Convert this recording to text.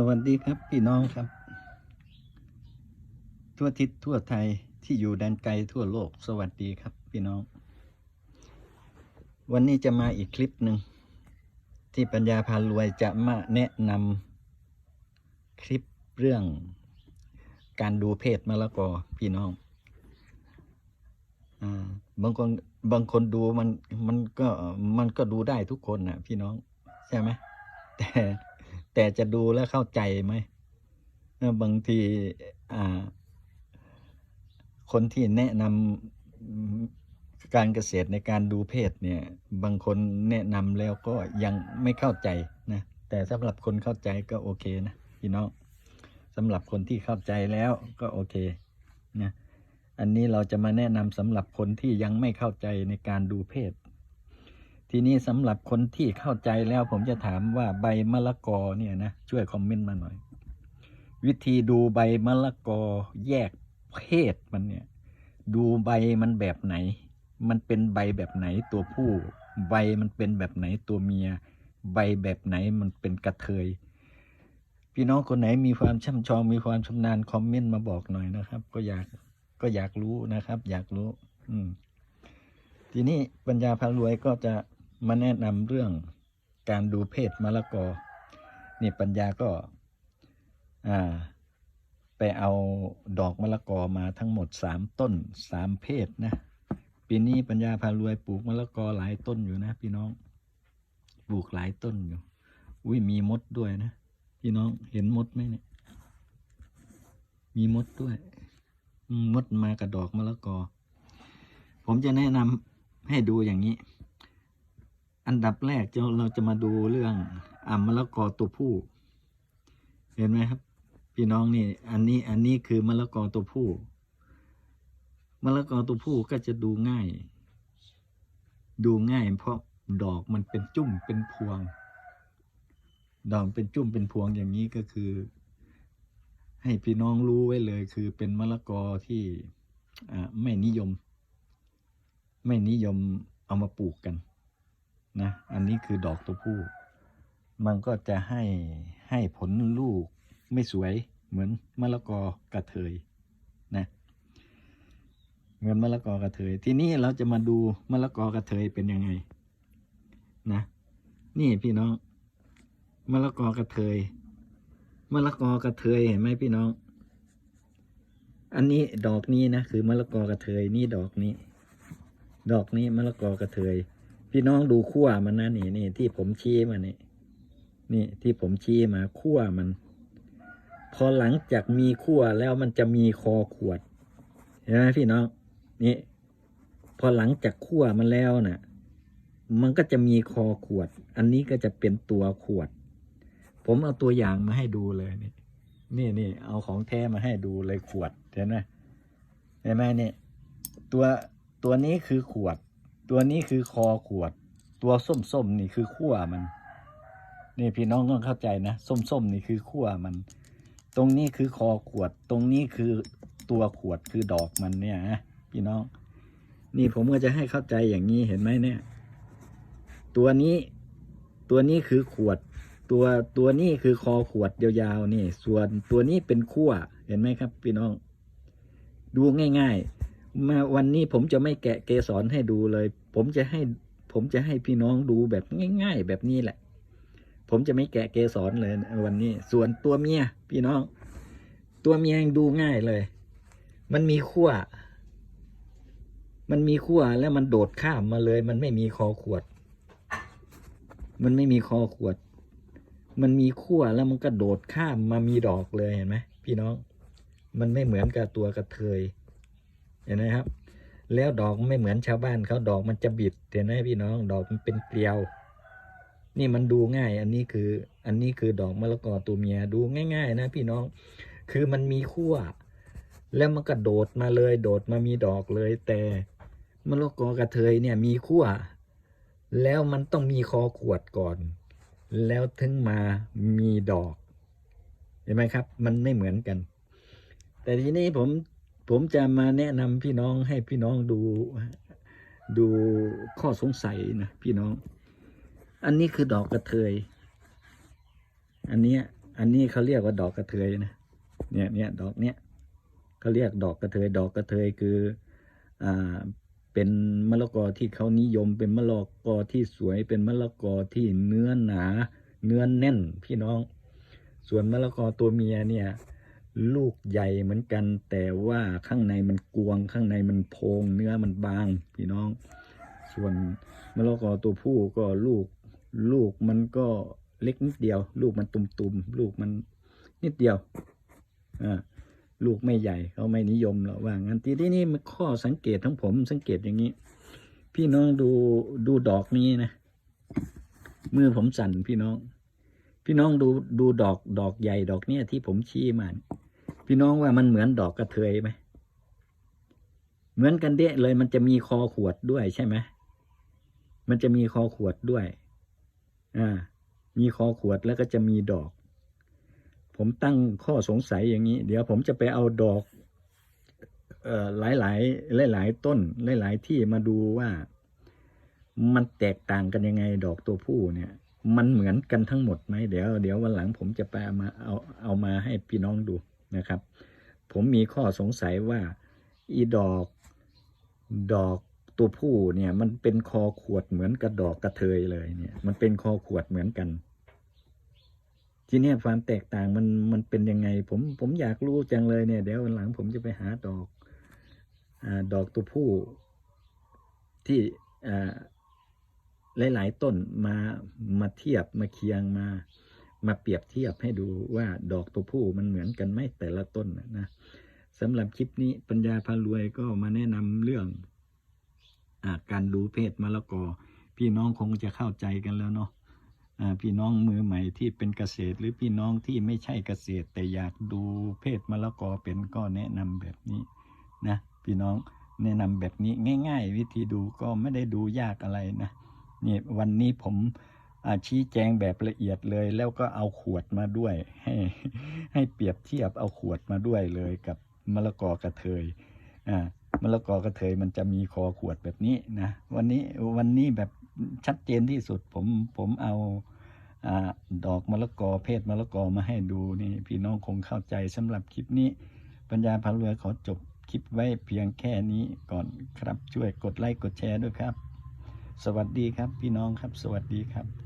สวัสดีครับพี่น้องครับ ทั่วทิศทั่วไทยที่อยู่แดนไกลทั่วโลก สวัสดีครับพี่น้อง วันนี้จะมาอีกคลิปหนึ่ง ที่ปัญญาพารวยจะมาแนะนำคลิปเรื่องการดูเพศมะละกอพี่น้องอบางคนบางคนดูมันมันก็มันก็ดูได้ทุกคนนะพี่น้อง ใช่ไหมแต่ แต่จะดูแล้วเข้าใจไหมบางทีคนที่แนะนำการเกษตรในการดูเพศเนี่ย บางคนแนะนำแล้วก็ยังไม่เข้าใจนะ แต่สำหรับคนเข้าใจก็โอเคนะพี่น้องสำหรับคนที่เข้าใจแล้วก็โอเคนะอันนี้เราจะมาแนะนำสำหรับคนที่ยังไม่เข้าใจในการดูเพศ ทีนี้สำหรับคนที่เข้าใจแล้วผมจะถามว่าใบมะละกอเนี่ยนะช่วยคอมเมนต์มาหน่อย วิธีดูใบมะละกอแยกเพศมันเนี่ย ดูใบมันแบบไหน มันเป็นใบแบบไหนตัวผู้ ใบมันเป็นแบบไหนตัวเมีย ใบแบบไหนมันเป็นกระเทย พี่น้องคนไหนมีความช่ำชองมีความชำนาญคอมเมนต์มาบอกหน่อยนะครับ ก็อยากก็อยากรู้นะครับ อยากรู้ อืมทีนี้ปัญญาพารวยก็จะ มาแนะนำเรื่องการดูเพศมะละกอ นี่ปัญญาก็าไปเอาดอกมะละกอมาทั้งหมดสามต้นสามเพศนะ ปีนี้ปัญญาพารวยปลูกมะละกอหลายต้นอยู่นะพี่น้อง ปลูกหลายต้นอยู่ อุ้ยมีมดด้วยนะ พี่น้องเห็นมดไหมเนี่ย มีมดด้วย มดมากับดอกมะละกอ ผมจะแนะนำให้ดูอย่างนี้ อันดับแรกจะเราจะมาดูเรื่องอ่ามะละกอตัวผู้ เห็นไหมครับ พี่น้องนี่ อันนี้อันนี้คือมะละกอตัวผู้มะละกอตัวผู้ก็จะดูง่าย ดูง่าย เพราะดอกมันเป็นจุ่มเป็นพวง ดอกเป็นจุ่มเป็นพวงอย่างนี้ก็คือ ให้พี่น้องรู้ไว้เลย คือเป็นมะละกอที่ไม่นิยม ไม่นิยมเอามาปลูกกัน นะอันนี้คือดอกตัวผู้ มันก็จะให้ให้ผลลูกไม่สวยเหมือนมะละกอกระเทยนะเหมือนมะละกอกระเทย ทีนี้เราจะมาดูมะละกอกระเทยเป็นยังไงนะนี่พี่น้องมะละกอกระเทยมะละกอกระเทยเห็นไหมพี่น้อง อันนี้ดอกนี้นะคือมะละกอกระเทยนี่ดอกนี้ ดอกนี้มะละกอกระเทย พี่น้องดูขั้วมันนะนี่นี่ที่ผมชี้มานี่นี่ที่ผมชี้มาขั้วมัน พอหลังจากมีขั้วแล้วมันจะมีคอขวดเห็นไหมพี่น้องนี่ พอหลังจากขั้วมันแล้วน่ะ มันก็จะมีคอขวด อันนี้ก็จะเป็นตัวขวด ผมเอาตัวอย่างมาให้ดูเลยนี่นี่นี่เอาของแท้มาให้ดูเลยขวดเห็นไหมเห็นไหมนี่ตัวตัวนี้คือขวด ตัวนี้คือคอขวด ตัวส้มๆนี่คือขั้วมัน นี่พี่น้องต้องเข้าใจนะ ส้มๆนี่คือขั้วมัน ตรงนี้คือคอขวด ตรงนี้คือตัวขวดคือดอกมันเนี่ยนะพี่น้อง นี่ผมก็จะให้เข้าใจอย่างนี้เห็นไหมเนี่ย ตัวนี้ ตัวนี้คือขวด ตัวตัวนี้คือคอขวดยาวๆนี่ ส่วนตัวนี้เป็นขั้วเห็นไหมครับ พี่น้อง ดูง่าย ๆ มาวันนี้ผมจะไม่แกะเกสรให้ดูเลย ผมจะให้ผมจะให้พี่น้องดูแบบง่าย ๆ แบบนี้แหละ ผมจะไม่แกะเกสรเลยวันนี้ ส่วนตัวเมียพี่น้อง ตัวเมียยังดูง่ายเลย มันมีขั้วมันมีขั้วแล้วมันโดดข้ามมาเลย มันไม่มีคอขวด มันไม่มีคอขวด มันมีขั้วแล้วมันก็โดดข้ามมามีดอกเลยเห็นไหมพี่น้อง มันไม่เหมือนกับตัวกระเทย เห็นไหมครับ แล้วดอกไม่เหมือนชาวบ้านเขาดอกมันจะบิดเห็นไหมพี่น้อง ดอกมันเป็นเกลียว นี่มันดูง่าย อันนี้คือ อันนี้คือดอกมะละกอตัวเมียดูง่าย ๆ นะพี่น้อง คือมันมีขั้วแล้วมันก็โดดมาเลย โดดมามีดอกเลย แต่มะละกอกระเทยเนี่ยมีขั้วแล้วมันต้องมีคอขวดก่อน แล้วถึงมามีดอก เห็นไหมครับ มันไม่เหมือนกัน แต่ทีนี้ผม ผมจะมาแนะนำพี่น้องให้พี่น้องดูดูข้อสงสัยนะพี่น้อง อันนี้คือดอกกระเทย อันเนี้ยอันนี้เขาเรียกว่าดอกกระเทยนะเนี่ยเนี่ยดอกเนี้ยเขาเรียกดอกกระเทย ดอกกระเทยคืออ่าเป็นมะละกอที่เขานิยม เป็นมะละกอที่สวยเป็นมะละกอที่เนื้อหนา เนื้อแน่นพี่น้อง ส่วนมะละกอตัวเมียเนี่ย ลูกใหญ่เหมือนกัน แต่ว่าข้างในมันกวง ข้างในมันโพง เนื้อมันบางพี่น้อง ส่วนมะละกอตัวผู้ก็ลูก ลูกมันก็เล็กนิดเดียว ลูกมันตุ่มๆลูกมันนิดเดียวอ่าลูกไม่ใหญ่เขาไม่นิยมหรอกว่างั้นทีนี้นี่มันข้อสังเกตของผมสังเกตอย่างนี้ พี่น้องดูดูดอกนี้นะมือผมสั่นพี่น้อง พี่น้องดูดูดอกดอกใหญ่ดอกเนี้ยที่ผมชี้มาเนี่ย พี่น้องว่ามันเหมือนดอกกระเทยไหมเหมือนกันเดะเลยมันจะมีคอขวดด้วยใช่ไหมมันจะมีคอขวดด้วย อ่า มีคอขวดแล้วก็จะมีดอก ผมตั้งข้อสงสัยอย่างนี้ เดี๋ยวผมจะไปเอาดอกเอ่อหลายหลายหลายหลายๆต้นหลายหลายๆที่มาดูว่ามันแตกต่างกันยังไงดอกตัวผู้เนี่ย มันเหมือนกันทั้งหมดไหมเดี๋ยว เดี๋ยววันหลังผมจะไปเอามาเอาเอามาให้พี่น้องดู นะครับ ผมมีข้อสงสัยว่าอีดอกดอกตัวผู้เนี่ยมันเป็นคอขวดเหมือนกับดอกกระเทยเลยเนี่ย มันเป็นคอขวดเหมือนกัน ทีนี้ความแตกต่างมันมันเป็นยังไง ผมผมอยากรู้จังเลยเนี่ย เดี๋ยววันหลังผมจะไปหาดอกอดอกตัวผู้ที่อ่าหลาย ๆ ต้นมามาเทียบมาเคียงมา มาเปรียบเทียบให้ดูว่าดอกตัวผู้มันเหมือนกันไหมแต่ละต้นนะสำหรับคลิปนี้ปัญญาพารวยก็มาแนะนำเรื่องอการดูเพศมะละกอ พี่น้องคงจะเข้าใจกันแล้วเนาะพี่น้องมือใหม่ที่เป็นเกษตร หรือพี่น้องที่ไม่ใช่เกษตร แต่อยากดูเพศมะละกอเป็นก็แนะนำแบบนี้นะพี่น้องแนะนำแบบนี้ง่าย ๆ วิธีดูก็ไม่ได้ดูยากอะไรนะนี่วันนี้ผมอ ชี้แจงแบบละเอียดเลย แล้วก็เอาขวดมาด้วย ให้ให้เปรียบเทียบเอาขวดมาด้วยเลยกับมะละกอกระเทยอ่ามะละกอกระเทยมันจะมีคอขวดแบบนี้นะวันนี้วันนี้แบบชัดเจนที่สุดผมผมเอาอาดอกมะละกอเพศมะละกอมาให้ดูนี่พี่น้องคงเข้าใจสำหรับคลิปนี้ปัญญาพาเรือขอจบคลิปไว้เพียงแค่นี้ก่อนครับช่วยกดไลค์กดแชร์ด้วยครับ สวัสดีครับพี่น้องครับ สวัสดีครับ